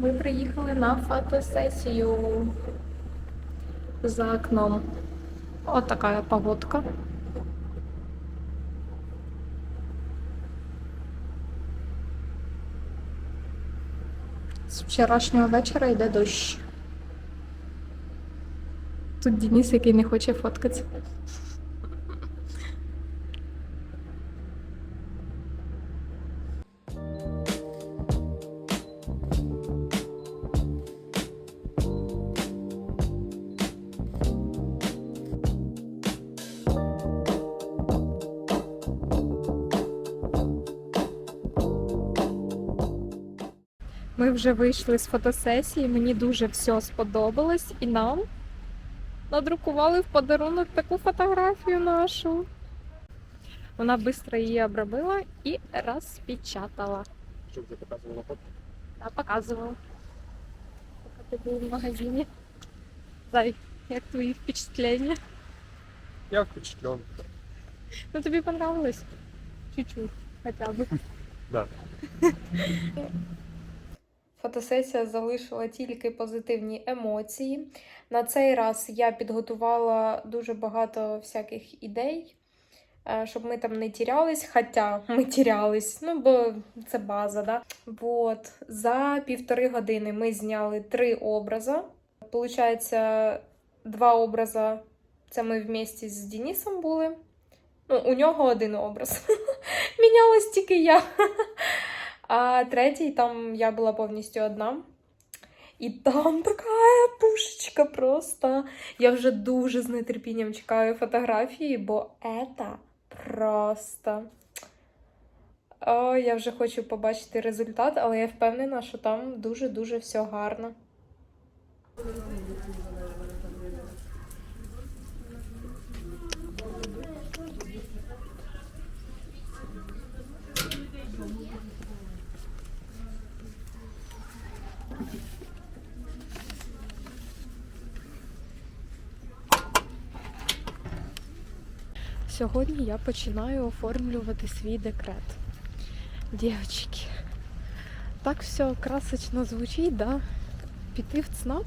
Ми приїхали на фотосесію за окном. От така погодка. З вчорашнього вечора йде дощ. Тут Денис, який не хоче фоткатися. Ми вже вийшли з фотосесії, мені дуже все сподобалось, і нам надрукували в подарунок таку фотографію нашу. Вона швидко її обробила і розпечатала. Щоб ти показувала фото. Я показувала. Поки ти був в магазині. Зай, як твої впечатлення? Я впечатлен. Ну тобі понравилось? Чуть-чуть, хоча б. Да. Фотосесія залишила тільки позитивні емоції. На цей раз я підготувала дуже багато всяких ідей, е, щоб ми там не тірялись, хоча ми тірялись, ну бо це база, да? Вот. За півтори години ми зняли три образи. Получається, два образи це ми вместе з Денисом були. Ну, у нього один образ. Мінялась тільки я. А третій там я була повністю одна. І там така пушечка просто. Я вже дуже з нетерпінням чекаю фотографії, бо це просто. О, я вже хочу побачити результат, але я впевнена, що там дуже-дуже все гарно. Сьогодні я починаю оформлювати свій декрет. Дівчатки, так все красочно звучить, да? Піти в ЦНАП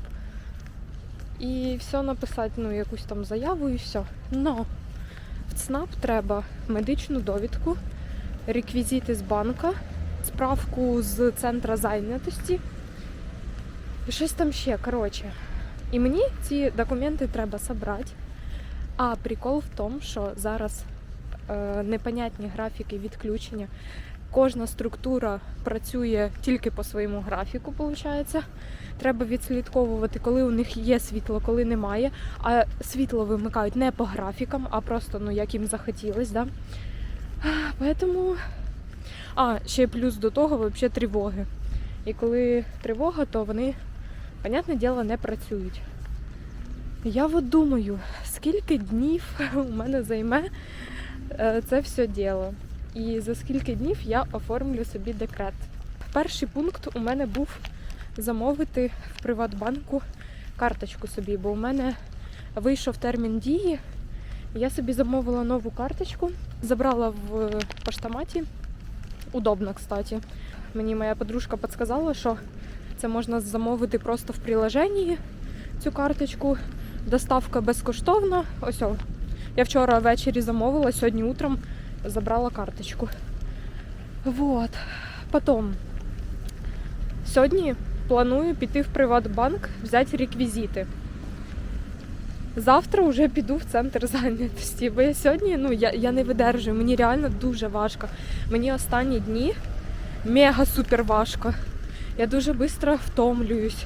і все написати, ну, якусь там заяву і все. Но в ЦНАП треба медичну довідку, реквізити з банка, справку з центра зайнятості. І щось там ще, коротше. І мені ці документи треба зібрати. А прикол в тому, що зараз е, непонятні графіки відключення. Кожна структура працює тільки по своєму графіку, виходить. Треба відслідковувати, коли у них є світло, коли немає. А світло вимикають не по графікам, а просто ну, як їм захотілось. Да? Поэтому... А, ще плюс до того взагалі тривоги. І коли тривога, то вони, понятне діло, не працюють. Я от думаю, скільки днів у мене займе е, це все діло. І за скільки днів я оформлю собі декрет. Перший пункт у мене був замовити в Приватбанку карточку собі, бо у мене вийшов термін дії. Я собі замовила нову карточку, забрала в поштоматі. Удобно, кстати. Мені моя подружка підказала, що це можна замовити просто в приложенні цю карточку. Доставка безкоштовна. Ось. о. Я вчора ввечері замовила, сьогодні утром забрала карточку. Вот. Потім. Сьогодні планую піти в Приватбанк, взяти реквізити. Завтра вже піду в центр зайнятості, бо я сьогодні ну, я, я не видержую, мені реально дуже важко. Мені останні дні мега супер важко. Я дуже швидко втомлююсь.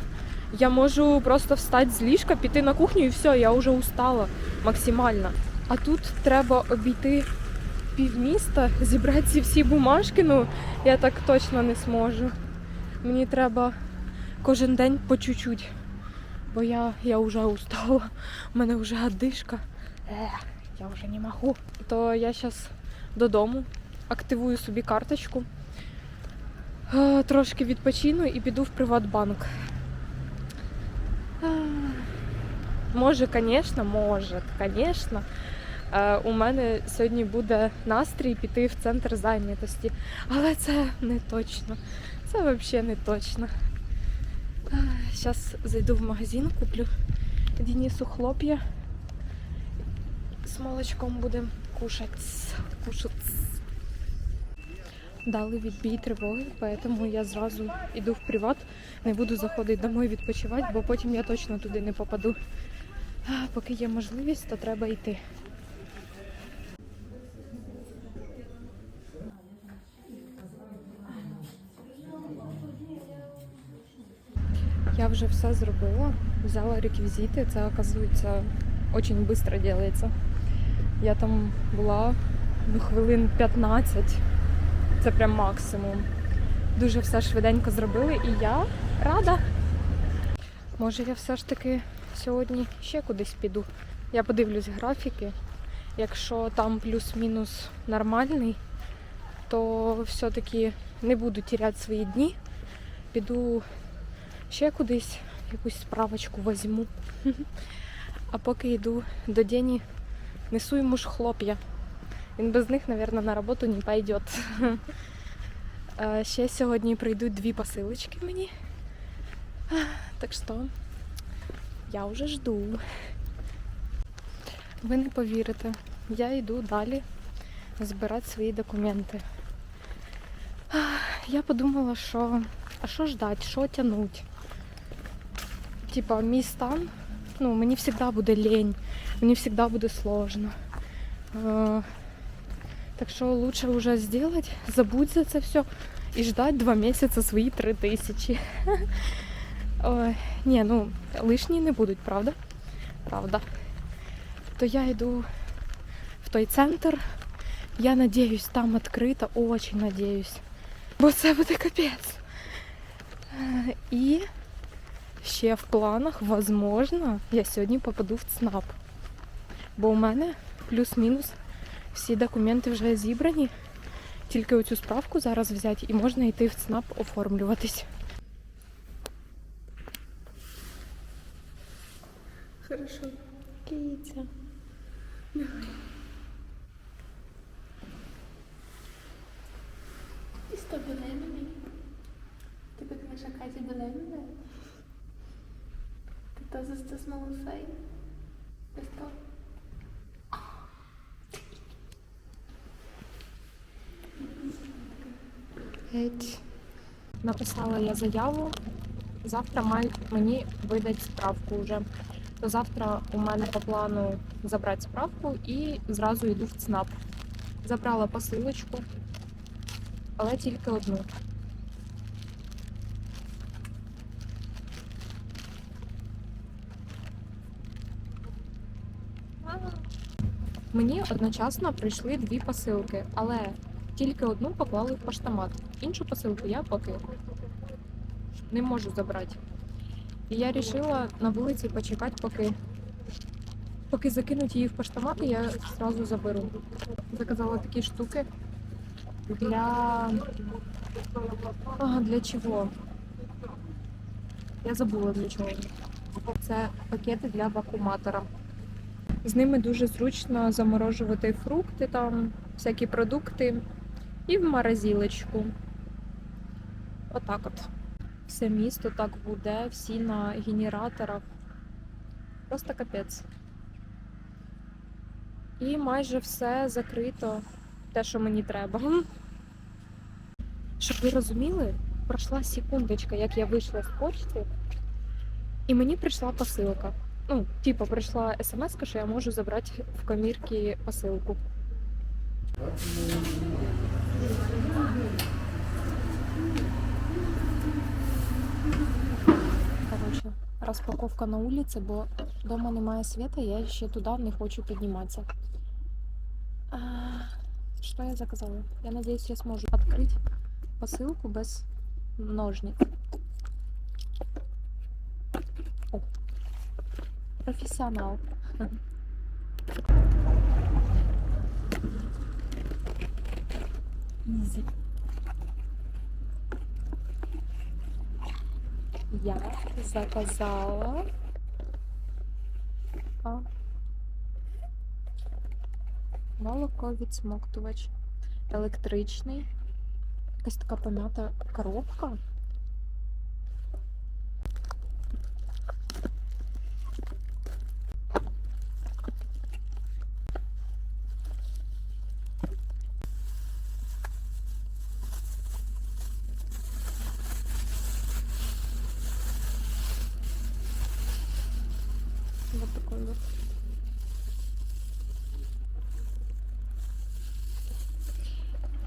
Я можу просто встати з ліжка, піти на кухню і все, я вже устала максимально. А тут треба обійти півміста, зібрати ці всі бумажки. Ну, я так точно не зможу. Мені треба кожен день по чуть-чуть. Бо я, я вже устала. У мене вже одишка. Ех, я вже не можу. То я зараз додому активую собі карточку. е, Трошки відпочину і піду в Приватбанк. А, Може, звісно, може, звісно. е, У мене сьогодні буде настрій піти в центр зайнятості. Але це не точно. Це взагалі не точно. Зараз зайду в магазин, куплю Денису хлоп'я. З молочком будемо кушати. Кушать. Дали відбій тривоги, поэтому я зразу йду в приват. Не буду заходити домой відпочивати, бо потім я точно туди не попаду. Поки є можливість, то треба йти. Я вже все зробила, взяла реквізити. Це, оказується, дуже швидко робиться. Я там була ну, хвилин 15. Це прям максимум. Дуже все швиденько зробили і я рада. Може, я все ж таки сьогодні ще кудись піду. Я подивлюсь графіки. Якщо там плюс-мінус нормальний, то все-таки не буду тіряти свої дні. Піду ще кудись, якусь справочку візьму. А поки йду до Дені, несу йому ж хлоп'я. Він без них, мабуть, на роботу не пойде. Ще сьогодні прийдуть дві посилочки мені. Так що я вже жду. Ви не повірите, я йду далі збирати свої документи. Я подумала, що а що ждать, що тянуть? Типа, мій стан, ну, мені завжди буде лень, мені завжди буде сложно. Е, Так що лучше вже зробити, забудь за це все і ждать два місяці свої три тисячі. Ой, ні, ну лишні не будуть, правда? Правда. То я йду в той центр. Я надіюсь, там відкрито, очень надіюсь. Бо це буде капець. Е, І ще в планах, возможно, я сьогодні попаду в ЦНАП. Бо у мене плюс-мінус всі документи вже зібрані. Тільки оцю справку зараз взяти і можна йти в ЦНАП оформлюватись. Хорошо. Киця. Ти що беременний? Ти пекнеш Акаді беременна? Ти то застас малусей? Ти що? Геть. Написала я заяву. Завтра мені видати справку вже. То завтра у мене по плану забрати справку і зразу йду в ЦНАП. Забрала посилочку, але тільки одну. Мені одночасно прийшли дві посилки, але тільки одну поклали в поштомат. Іншу посилку я поки не можу забрати. І я вирішила на вулиці почекати, поки, поки закинуть її в поштомат, і я одразу заберу. Заказала такі штуки для. Ага, для чого? Я забула для чого. Це пакети для вакууматора. З ними дуже зручно заморожувати фрукти, там, всякі продукти і в морозилочку. Отак от. Все місто так буде, всі на генераторах. Просто капець. І майже все закрито, те, що мені треба. Щоб ви розуміли, пройшла секундочка, як я вийшла з почти, і мені прийшла посилка. Ну, типу, прийшла смс, що я можу забрати в комірці посилку. розпаковка на вулиці, бо вдома немає світа, я ще туди не хочу підніматися. А, Що я заказала? Я надеюсь, я зможу відкрити посилку без ножниць. О, професіонал. Ізі. Я заказала. А. Молоко відсмоктувач. Електричний. Якась така пом'ята коробка.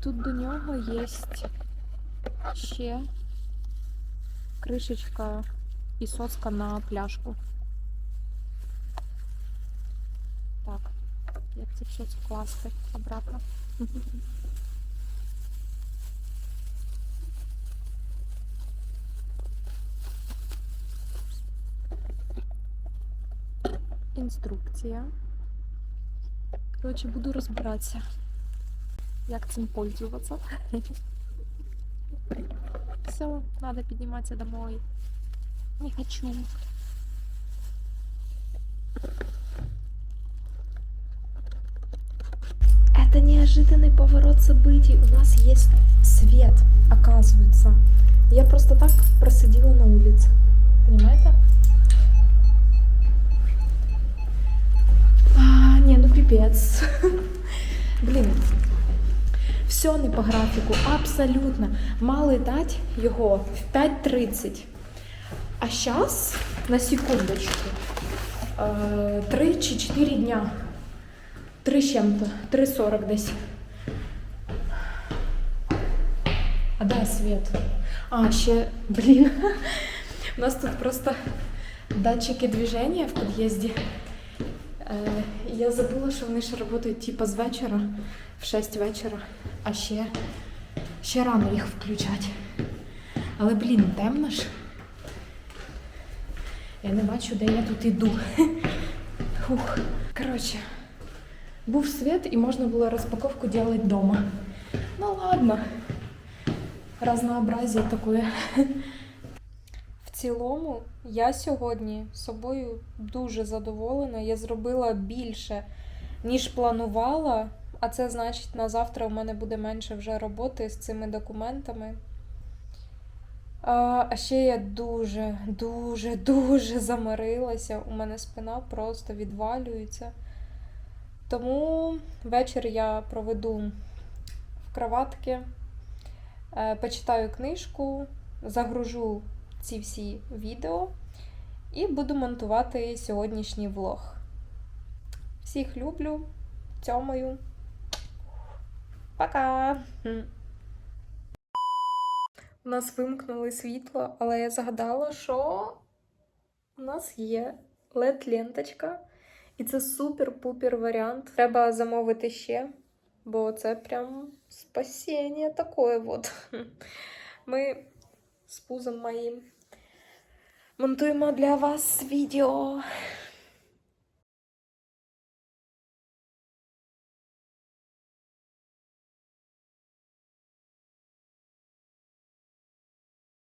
Тут до нього є ще кришечка і соска на пляшку. Так, як це все скласти обратно? Інструкція. Коротше, буду розбиратися, як цим пользуватися. Все, надо подниматься домой. Не хочу. Это неожиданный поворот событий. У нас есть свет, оказывается. Я просто так просидела на улице. Понимаете? А, не, ну пипец. Блін. Все не по графіку, абсолютно. Мали дати його в 5.30. А зараз, на секундочку, 3 чи 4 дня. 3 з чим-то, 3.40 десь. А де світ? А, ще, блін. У нас тут просто датчики движения в під'їзді. Е, я забула, що вони ще працюють типу з вечора, в 6 вечора, а ще, ще рано їх включати. Але, блін, темно ж. Я не бачу, де я тут іду. Фух. Коротше, був світ і можна було розпаковку робити вдома. Ну ладно. Разнообразие таке. В цілому, я сьогодні собою дуже задоволена. Я зробила більше, ніж планувала. А це значить, на завтра у мене буде менше вже роботи з цими документами. А ще я дуже, дуже, дуже замарилася. У мене спина просто відвалюється. Тому вечір я проведу в кроватки, е, почитаю книжку, загружу ці всі відео і буду монтувати сьогоднішній влог. Всіх люблю, цьомаю. Пока! У нас вимкнули світло, але я згадала, що у нас є LED-ленточка, і це супер-пупер варіант. Треба замовити ще, бо це прям спасіння таке. от. Ми з пузом моїм монтуємо для вас відео.